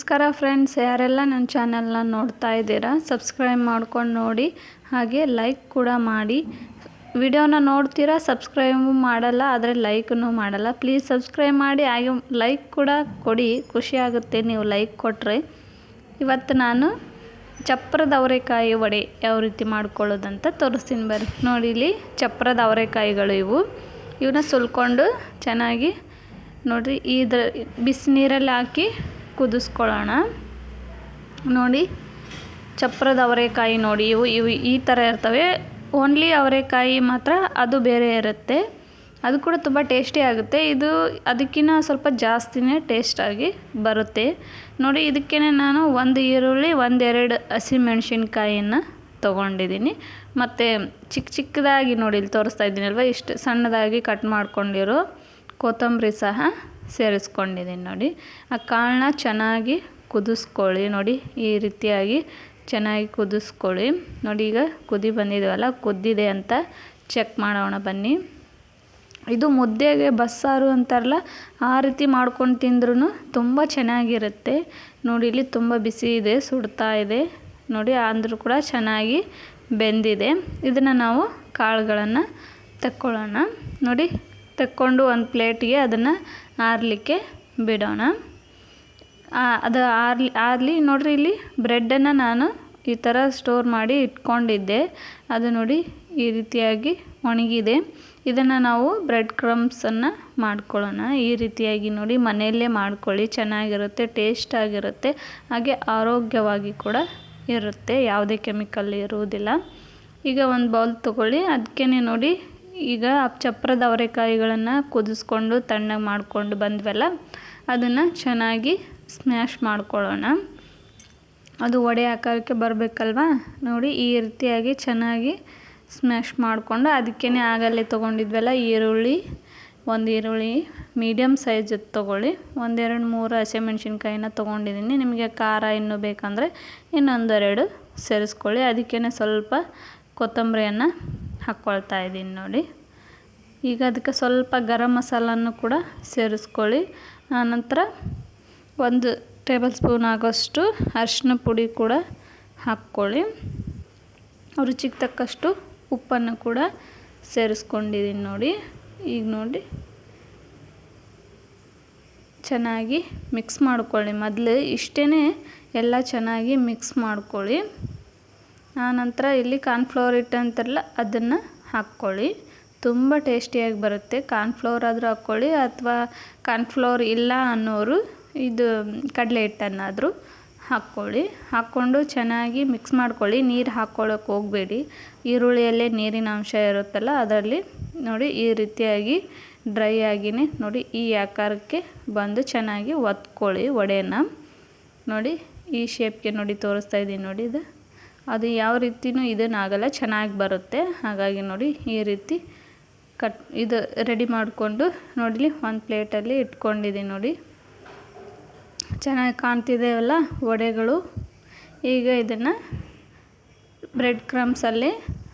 ನಮಸ್ಕಾರ ಫ್ರೆಂಡ್ಸ್ ಯಾರೆಲ್ಲ ನನ್ನ ಚಾನಲ್ನ ನೋಡ್ತಾ ಇದ್ದೀರಾ ಸಬ್ಸ್ಕ್ರೈಬ್ ಮಾಡ್ಕೊಂಡು ನೋಡಿ. ಹಾಗೆ ಲೈಕ್ ಕೂಡ ಮಾಡಿ. ವಿಡಿಯೋನ ನೋಡ್ತೀರಾ ಸಬ್ಸ್ಕ್ರೈಬು ಮಾಡಲ್ಲ, ಆದರೆ ಲೈಕನ್ನು ಮಾಡಲ್ಲ. ಪ್ಲೀಸ್ ಸಬ್ಸ್ಕ್ರೈಬ್ ಮಾಡಿ, ಹಾಗೆ ಲೈಕ್ ಕೂಡ ಕೊಡಿ. ಖುಷಿ ಆಗುತ್ತೆ ನೀವು ಲೈಕ್ ಕೊಟ್ಟರೆ ಇವತ್ತು ನಾನು ಚಪ್ರದ ಅವರೆಕಾಯಿ ವಡೆ ಯಾವ ರೀತಿ ಮಾಡ್ಕೊಳ್ಳೋದಂತ ತೋರಿಸ್ತೀನಿ ಬರ್ರಿ. ನೋಡಿ ಇಲ್ಲಿ ಚಪ್ರದ ಅವರೆಕಾಯಿಗಳು ಇವು. ಇವನ್ನ ಸುಲ್ಕೊಂಡು ಚೆನ್ನಾಗಿ ನೋಡಿರಿ ಇದ್ರ ಬಿಸಿನೀರಲ್ಲಿ ಹಾಕಿ ಕುದಿಸ್ಕೊಳ್ಳೋಣ. ನೋಡಿ, ಚಪ್ರದ ಅವರೆಕಾಯಿ ನೋಡಿ, ಇವು ಇವು ಈ ಥರ ಇರ್ತವೆ. ಓನ್ಲಿ ಅವರೆಕಾಯಿ ಮಾತ್ರ, ಅದು ಬೇರೆ ಇರುತ್ತೆ. ಅದು ಕೂಡ ತುಂಬ ಟೇಸ್ಟಿ ಆಗುತ್ತೆ. ಇದು ಅದಕ್ಕಿಂತ ಸ್ವಲ್ಪ ಜಾಸ್ತಿನೇ ಟೇಸ್ಟಾಗಿ ಬರುತ್ತೆ. ನೋಡಿ ಇದಕ್ಕೇ ನಾನು ಒಂದು ಈರುಳ್ಳಿ ಒಂದೆರಡು ಹಸಿಮೆಣ್ಸಿನ್ಕಾಯಿಯನ್ನು ತೊಗೊಂಡಿದ್ದೀನಿ. ಮತ್ತು ಚಿಕ್ಕ ಚಿಕ್ಕದಾಗಿ ನೋಡಿ, ಇಲ್ಲಿ ತೋರಿಸ್ತಾ ಇದ್ದೀನಲ್ವ? ಇಷ್ಟು ಸಣ್ಣದಾಗಿ ಕಟ್ ಮಾಡ್ಕೊಂಡಿರೋ ಕೊತ್ತಂಬರಿ ಸಹ ಸೇರಿಸ್ಕೊಂಡಿದ್ದೀನಿ ನೋಡಿ. ಆ ಕಾಳನ್ನ ಚೆನ್ನಾಗಿ ಕುದಿಸ್ಕೊಳ್ಳಿ ನೋಡಿ. ಈ ರೀತಿಯಾಗಿ ಚೆನ್ನಾಗಿ ಕುದಿಸ್ಕೊಳ್ಳಿ. ನೋಡಿ ಈಗ ಕುದಿ ಬಂದಿದ್ದೀವಲ್ಲ ಕುದ್ದಿದೆ ಅಂತ ಚೆಕ್ ಮಾಡೋಣ ಬನ್ನಿ. ಇದು ಮುದ್ದೆಗೆ ಬಸ್ಸಾರು ಅಂತಾರಲ್ಲ, ಆ ರೀತಿ ಮಾಡ್ಕೊಂಡು ತಿಂದ್ರೂ ತುಂಬ ಚೆನ್ನಾಗಿರುತ್ತೆ. ನೋಡಿ, ಇಲ್ಲಿ ತುಂಬ ಬಿಸಿ ಇದೆ, ಸುಡ್ತಾ ಇದೆ. ನೋಡಿ, ಅಂದರೂ ಕೂಡ ಚೆನ್ನಾಗಿ ಬೆಂದಿದೆ. ಇದನ್ನು ನಾವು ಕಾಳುಗಳನ್ನು ತಕ್ಕೊಳ್ಳೋಣ. ನೋಡಿ ತಕ್ಕೊಂಡು ಒಂದು ಪ್ಲೇಟಿಗೆ ಅದನ್ನು ಆರಲಿಕ್ಕೆ ಬಿಡೋಣ. ಅದು ಆರ್ಲಿ, ಆರಲಿ ನೋಡಿರಿ ಇಲ್ಲಿ ಬ್ರೆಡ್ಡನ್ನು ನಾನು ಈ ಥರ ಸ್ಟೋರ್ ಮಾಡಿ ಇಟ್ಕೊಂಡಿದ್ದೆ. ಅದು ನೋಡಿ ಈ ರೀತಿಯಾಗಿ ಒಣಗಿದೆ. ಇದನ್ನು ನಾವು ಬ್ರೆಡ್ ಕ್ರಮ್ಸನ್ನು ಮಾಡ್ಕೊಳ್ಳೋಣ. ಈ ರೀತಿಯಾಗಿ ನೋಡಿ ಮನೆಯಲ್ಲೇ ಮಾಡ್ಕೊಳ್ಳಿ. ಚೆನ್ನಾಗಿರುತ್ತೆ ಟೇಸ್ಟ್ ಆಗಿರುತ್ತೆ ಹಾಗೆ ಆರೋಗ್ಯವಾಗಿ ಕೂಡ ಇರುತ್ತೆ. ಯಾವುದೇ ಕೆಮಿಕಲ್ ಇರುವುದಿಲ್ಲ. ಈಗ ಒಂದು ಬೌಲ್ ತೊಗೊಳ್ಳಿ. ಅದಕ್ಕೇ ನೋಡಿ ಈಗ ಚಪ್ಪರದ ಅವರೆಕಾಯಿಗಳನ್ನು ಕುದಿಸ್ಕೊಂಡು ತಣ್ಣಗೆ ಮಾಡಿಕೊಂಡು ಬಂದ್ವಲ್ಲ, ಅದನ್ನು ಚೆನ್ನಾಗಿ ಸ್ಮ್ಯಾಶ್ ಮಾಡ್ಕೊಳ್ಳೋಣ. ಅದು ವಡೆ ಆಕಾರಕ್ಕೆ ಬರಬೇಕಲ್ವ? ನೋಡಿ, ಈ ರೀತಿಯಾಗಿ ಚೆನ್ನಾಗಿ ಸ್ಮ್ಯಾಶ್ ಮಾಡಿಕೊಂಡು ಅದಕ್ಕೇ ಆಗಲ್ಲೇ ತೊಗೊಂಡಿದ್ವಲ್ಲ, ಈರುಳ್ಳಿ, ಒಂದು ಈರುಳ್ಳಿ ಮೀಡಿಯಮ್ ಸೈಜ್ ತೊಗೊಳ್ಳಿ. ಒಂದೆರಡು ಮೂರು ಹಸಿಮೆಣ್ಸಿನ್ಕಾಯಿನ ತೊಗೊಂಡಿದ್ದೀನಿ. ನಿಮಗೆ ಖಾರ ಇನ್ನೂ ಬೇಕಂದರೆ ಇನ್ನೊಂದೆರಡು ಸೇರಿಸ್ಕೊಳ್ಳಿ. ಅದಕ್ಕೇ ಸ್ವಲ್ಪ ಕೊತ್ತಂಬರಿಯನ್ನು ಹಾಕ್ಕೊಳ್ತಾ ಇದ್ದೀನಿ ನೋಡಿ. ಈಗ ಅದಕ್ಕೆ ಸ್ವಲ್ಪ ಗರಂ ಮಸಾಲನ್ನು ಕೂಡ ಸೇರಿಸ್ಕೊಳ್ಳಿ. ಆನಂತರ ಒಂದು ಟೇಬಲ್ ಸ್ಪೂನ್ ಆಗೋಷ್ಟು ಅರಿಶಿನ ಪುಡಿ ಕೂಡ ಹಾಕ್ಕೊಳ್ಳಿ. ರುಚಿಗೆ ತಕ್ಕಷ್ಟು ಉಪ್ಪನ್ನು ಕೂಡ ಸೇರಿಸ್ಕೊಂಡಿದ್ದೀನಿ ನೋಡಿ. ಈಗ ನೋಡಿ. ಚೆನ್ನಾಗಿ ಮಿಕ್ಸ್ ಮಾಡ್ಕೊಳ್ಳಿ. ಮೊದಲು ಇಷ್ಟೇ ಎಲ್ಲ ಚೆನ್ನಾಗಿ ಮಿಕ್ಸ್ ಮಾಡ್ಕೊಳ್ಳಿ. ಆನಂತರ ಇಲ್ಲಿ ಕಾರ್ನ್ಫ್ಲವರ್ ಹಿಟ್ಟು ಅಂತಾರಲ್ಲ ಅದನ್ನು ಹಾಕ್ಕೊಳ್ಳಿ. ತುಂಬ ಟೇಸ್ಟಿಯಾಗಿ ಬರುತ್ತೆ. ಕಾರ್ನ್ಫ್ಲವರ್ ಆದರೂ ಹಾಕ್ಕೊಳ್ಳಿ ಅಥವಾ ಕಾರ್ನ್ಫ್ಲವರ್ ಇಲ್ಲ ಅನ್ನೋರು ಇದು ಕಡಲೆ ಹಿಟ್ಟನ್ನಾದರೂ ಹಾಕ್ಕೊಳ್ಳಿ. ಹಾಕ್ಕೊಂಡು ಚೆನ್ನಾಗಿ ಮಿಕ್ಸ್ ಮಾಡ್ಕೊಳ್ಳಿ. ನೀರು ಹಾಕ್ಕೊಳ್ಳೋಕೆ ಹೋಗಬೇಡಿ. ಈರುಳ್ಳಿಯಲ್ಲೇ ನೀರಿನ ಅಂಶ ಇರುತ್ತಲ್ಲ ಅದರಲ್ಲಿ ನೋಡಿ ಈ ರೀತಿಯಾಗಿ ಡ್ರೈ ಆಗಿನೇ ನೋಡಿ ಈ ಆಕಾರಕ್ಕೆ ಬಂದು ಚೆನ್ನಾಗಿ ಒತ್ಕೊಳ್ಳಿ ವಡೆನ ನೋಡಿ ಈ ಶೇಪ್ಗೆ ನೋಡಿ ತೋರಿಸ್ತಾ ಇದ್ದೀನಿ ನೋಡಿ ಇದು. ಅದು ಯಾವ ರೀತಿಯೂ ಇದನ್ನಾಗಲ್ಲ ಚೆನ್ನಾಗಿ ಬರುತ್ತೆ. ಹಾಗಾಗಿ ನೋಡಿ ಈ ರೀತಿ ಕಟ್ ಇದು ರೆಡಿ ಮಾಡಿಕೊಂಡು ನೋಡಿಲಿ, ಒಂದು ಪ್ಲೇಟಲ್ಲಿ ಇಟ್ಕೊಂಡಿದ್ದೀನಿ ನೋಡಿ. ಚೆನ್ನಾಗಿ ಕಾಣ್ತಿದ್ದೇವಲ್ಲ ವಡೆಗಳು. ಈಗ ಇದನ್ನು ಬ್ರೆಡ್ ಕ್ರಮ್ಸಲ್ಲಿ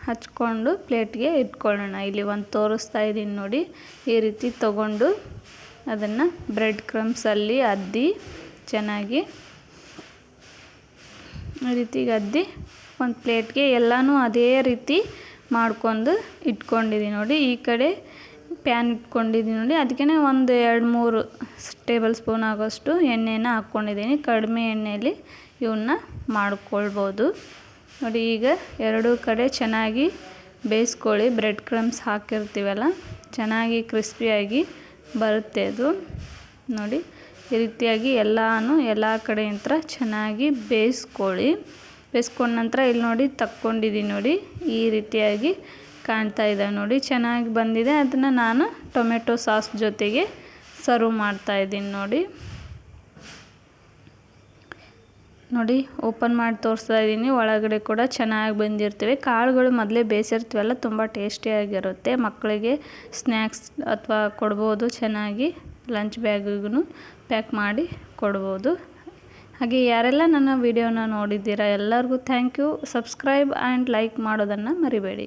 ಹಚ್ಕೊಂಡು ಪ್ಲೇಟ್ಗೆ ಇಟ್ಕೊಳ್ಳೋಣ. ಇಲ್ಲಿ ಒಂದು ತೋರಿಸ್ತಾ ಇದ್ದೀನಿ ನೋಡಿ. ಈ ರೀತಿ ತಗೊಂಡು ಅದನ್ನು ಬ್ರೆಡ್ ಕ್ರಮ್ಸಲ್ಲಿ ಅದ್ದಿ ಚೆನ್ನಾಗಿ. ಈ ರೀತಿ ಅದ್ದಿ ಒಂದು ಪ್ಲೇಟ್ಗೆ ಎಲ್ಲನೂ ಅದೇ ರೀತಿ ಮಾಡ್ಕೊಂಡು ಇಟ್ಕೊಂಡಿದ್ದೀನಿ ನೋಡಿ. ಈ ಕಡೆ ಪ್ಯಾನ್ ಇಟ್ಕೊಂಡಿದ್ದೀನಿ ನೋಡಿ. ಅದಕ್ಕೆ ಒಂದು ಎರಡು ಮೂರು ಟೇಬಲ್ ಸ್ಪೂನ್ ಆಗೋಷ್ಟು ಎಣ್ಣೆನ ಹಾಕ್ಕೊಂಡಿದ್ದೀನಿ ಕಡಿಮೆ ಎಣ್ಣೆಯಲ್ಲಿ ಇವನ್ನ ಮಾಡ್ಕೊಳ್ಬೋದು. ನೋಡಿ, ಈಗ ಎರಡೂ ಕಡೆ ಚೆನ್ನಾಗಿ ಬೇಯಿಸ್ಕೊಳ್ಳಿ. ಬ್ರೆಡ್ ಕ್ರಮ್ಸ್ ಹಾಕಿರ್ತೀವಲ್ಲ, ಚೆನ್ನಾಗಿ ಕ್ರಿಸ್ಪಿಯಾಗಿ ಬರುತ್ತೆ ಅದು. ನೋಡಿ, ಈ ರೀತಿಯಾಗಿ ಎಲ್ಲನೂ ಎಲ್ಲ ಕಡೆಯಿಂದ ಚೆನ್ನಾಗಿ ಬೇಯಿಸ್ಕೊಳ್ಳಿ. ಬೇಯಿಸ್ಕೊಂಡ ನಂತರ ಇಲ್ಲಿ ನೋಡಿ ತಕ್ಕೊಂಡಿದ್ದೀನಿ ನೋಡಿ. ಈ ರೀತಿಯಾಗಿ ಕಾಣ್ತಾ ಇದೆ ನೋಡಿ. ಚೆನ್ನಾಗಿ ಬಂದಿದೆ. ಅದನ್ನು ನಾನು ಟೊಮೆಟೊ ಸಾಸ್ ಜೊತೆಗೆ ಸರ್ವ್ ಮಾಡ್ತಾಯಿದ್ದೀನಿ ನೋಡಿ. ನೋಡಿ, ಓಪನ್ ಮಾಡಿ ತೋರಿಸ್ತಾ ಇದ್ದೀನಿ. ಒಳಗಡೆ ಕೂಡ ಚೆನ್ನಾಗಿ ಬಂದಿರ್ತವೆ. ಕಾಳುಗಳು ಮೊದಲೇ ಬೇಯಿಸಿರ್ತೀವಲ್ಲ ತುಂಬ ಟೇಸ್ಟಿಯಾಗಿರುತ್ತೆ ಮಕ್ಕಳಿಗೆ ಸ್ನ್ಯಾಕ್ಸ್ ಅಥವಾ ಕೊಡ್ಬೋದು ಚೆನ್ನಾಗಿ ಲಂಚ್ ಬ್ಯಾಗಿಗೂ ಪ್ಯಾಕ್ ಮಾಡಿ ಕೊಡ್ಬೋದು. ಹಾಗೆ ಯಾರೆಲ್ಲ ನನ್ನ ವಿಡಿಯೋನ ನೋಡಿದ್ದೀರಾ ಎಲ್ಲರಿಗೂ thank you subscribe and like ಮಾಡೋದನ್ನು ಮರಿಬೇಡಿ.